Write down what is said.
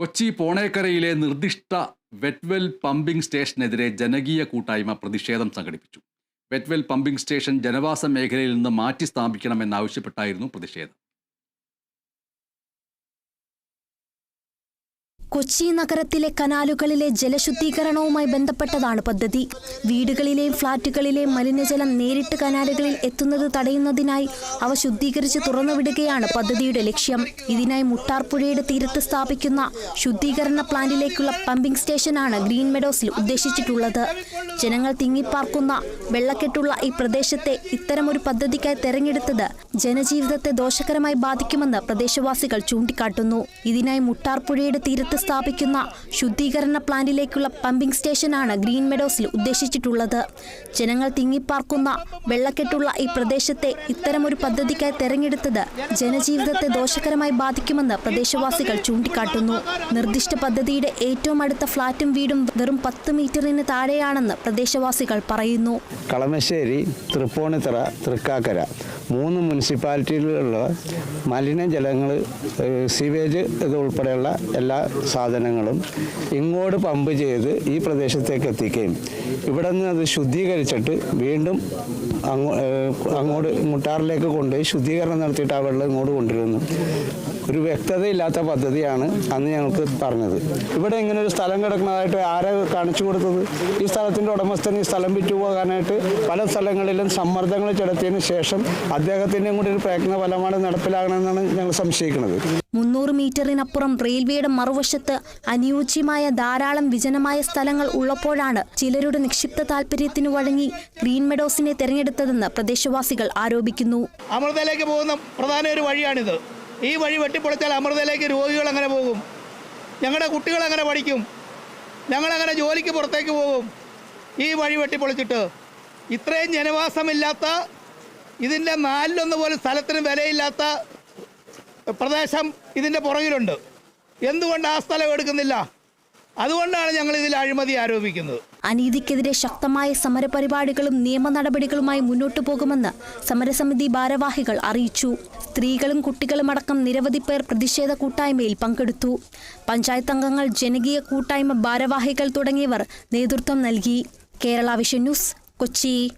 കൊച്ചി പോണേക്കരയിലെ നിർദ്ദിഷ്ട വെറ്റ്വെൽ പമ്പിംഗ് സ്റ്റേഷനെതിരെ ജനകീയ കൂട്ടായ്മ പ്രതിഷേധം സംഘടിപ്പിച്ചു. വെറ്റ്വെൽ പമ്പിംഗ് സ്റ്റേഷൻ ജനവാസ മേഖലയിൽ നിന്ന് മാറ്റി സ്ഥാപിക്കണമെന്നാവശ്യപ്പെട്ടായിരുന്നു പ്രതിഷേധം. കൊച്ചി നഗരത്തിലെ കനാലുകളിലെ ജലശുദ്ധീകരണവുമായി ബന്ധപ്പെട്ടതാണ് പദ്ധതി. വീടുകളിലെയും ഫ്ളാറ്റുകളിലെയും മലിനജലം നേരിട്ട് കനാലുകളിൽ എത്തുന്നത് തടയുന്നതിനായി അവ ശുദ്ധീകരിച്ച് തുറന്നുവിടുകയാണ് പദ്ധതിയുടെ ലക്ഷ്യം. ഇതിനായി മുട്ടാർപ്പുഴയുടെ തീരത്ത് സ്ഥാപിക്കുന്ന ശുദ്ധീകരണ പ്ലാന്റിലേക്കുള്ള പമ്പിംഗ് സ്റ്റേഷനാണ് ഗ്രീൻ മെഡോസിൽ ഉദ്ദേശിച്ചിട്ടുള്ളത്. ജനങ്ങൾ തിങ്ങിപ്പാർക്കുന്ന വെള്ളക്കെട്ടുള്ള ഈ പ്രദേശത്തെ ഇത്തരമൊരു പദ്ധതിക്കായി തെരഞ്ഞെടുത്തത് ജനജീവിതത്തെ ദോഷകരമായി ബാധിക്കുമെന്ന് പ്രദേശവാസികൾ ചൂണ്ടിക്കാട്ടുന്നു. ഇതിനായി മുട്ടാർപ്പുഴയുടെ തീരത്ത് സ്ഥാപിക്കുന്ന ശുദ്ധീകരണ പ്ലാന്റിലേക്കുള്ള പമ്പിംഗ് സ്റ്റേഷനാണ് ഗ്രീൻ മെഡോസിൽ ഉദ്ദേശിച്ചിട്ടുള്ളത്. ജനങ്ങൾ തിങ്ങിപ്പാർക്കുന്ന വെള്ളക്കെട്ടുള്ള ഈ പ്രദേശത്തെ ഇത്തരമൊരു പദ്ധതിക്കായി തെരഞ്ഞെടുത്തത് ജനജീവിതത്തെ ദോഷകരമായി ബാധിക്കുമെന്ന് പ്രദേശവാസികൾ ചൂണ്ടിക്കാട്ടുന്നു. നിർദ്ദിഷ്ട പദ്ധതിയുടെ ഏറ്റവും അടുത്ത ഫ്ളാറ്റും വീടും വെറും പത്ത് മീറ്ററിന് താഴെയാണെന്ന് പ്രദേശവാസികൾ പറയുന്നു. കളമശ്ശേരി തൃപ്പൂണിത്തറ തൃക്കാക്കര മൂന്ന് മുനിസിപ്പാലിറ്റികളിലുള്ള മലിനജലങ്ങൾ സീവേജ് ഇത് ഉൾപ്പെടെയുള്ള എല്ലാ സാധനങ്ങളും ഇങ്ങോട്ട് പമ്പ് ചെയ്ത് ഈ പ്രദേശത്തേക്ക് എത്തിക്കുകയും ഇവിടെ നിന്ന് അത് ശുദ്ധീകരിച്ചിട്ട് വീണ്ടും അങ്ങോ അങ്ങോട്ട് മുട്ടാറിലേക്ക് കൊണ്ടുപോയി ശുദ്ധീകരണം നടത്തിയിട്ട് ആ വെള്ളം ഇങ്ങോട്ട് കൊണ്ടുവരുന്നു. ഒരു വ്യക്തതയില്ലാത്ത പദ്ധതിയാണ് അന്ന് ഞങ്ങൾക്ക് പറഞ്ഞത്. ഇവിടെ ഇങ്ങനെ ഒരു സ്ഥലം കിടക്കുന്നതായിട്ട് ആരെ കാണിച്ചു കൊടുത്തത്? ഈ സ്ഥലത്തിന്റെ ഉടമസ്ഥൻ ഈ സ്ഥലം വിറ്റുപോകാനായിട്ട് പല സ്ഥലങ്ങളിലും സമ്മർദ്ദങ്ങൾ ചെലുത്തിയതിന് ശേഷം അദ്ദേഹത്തിന്റെയും കൂടി ഒരു പ്രയത്ന ഫലമാണ് നടപ്പിലാകണമെന്നാണ് ഞങ്ങൾ സംശയിക്കുന്നത്. മുന്നൂറ് മീറ്ററിനപ്പുറം റെയിൽവേയുടെ മറുവശത്ത് അനുയോജ്യമായ ധാരാളം വിജനമായ സ്ഥലങ്ങൾ ഉള്ളപ്പോഴാണ് ചിലരുടെ നിക്ഷിപ്ത താല്പര്യത്തിനു വഴങ്ങി ഗ്രീൻ മെഡോസിനെ തെരഞ്ഞെടുത്തതെന്ന് പ്രദേശവാസികൾ ആരോപിക്കുന്നു. അമൃതയിലേക്ക് പോകുന്ന പ്രധാന ഒരു വഴിയാണിത്. ഈ വഴി വെട്ടിപ്പൊളിച്ചാൽ അമൃതയിലേക്ക് രോഗികൾ അങ്ങനെ പോകും. ഞങ്ങളുടെ കുട്ടികൾ അങ്ങനെ പഠിക്കും. ഞങ്ങളങ്ങനെ ജോലിക്ക് പുറത്തേക്ക് പോകും. ഈ വഴി വെട്ടിപ്പൊളിച്ചിട്ട് ഇത്രയും ജനവാസമില്ലാത്ത ഇതിന്റെ നാലിലൊന്ന് പോലും സ്ഥലത്തിന് വിലയില്ലാത്ത പ്രദേശം ഇതിന്റെ പുറകിലുണ്ട്. എന്തുകൊണ്ട് ആ സ്ഥലം എടുക്കുന്നില്ല? അതുകൊണ്ടാണ് ഞങ്ങൾ ഇതിൽ അഴിമതി ആരോപിക്കുന്നത്. അനീതിക്കെതിരെ ശക്തമായ സമരപരിപാടികളും നിയമ നടപടികളുമായി മുന്നോട്ടു പോകുമെന്ന് സമരസമിതി ഭാരവാഹികൾ അറിയിച്ചു. സ്ത്രീകളും കുട്ടികളും അടക്കം നിരവധി പേർ പ്രതിഷേധ കൂട്ടായ്മയിൽ പങ്കെടുത്തു. പഞ്ചായത്ത് അംഗങ്ങൾ ജനകീയ കൂട്ടായ്മ ഭാരവാഹികൾ തുടങ്ങിയവർ നേതൃത്വം നൽകി. Kerala vision news Kochi.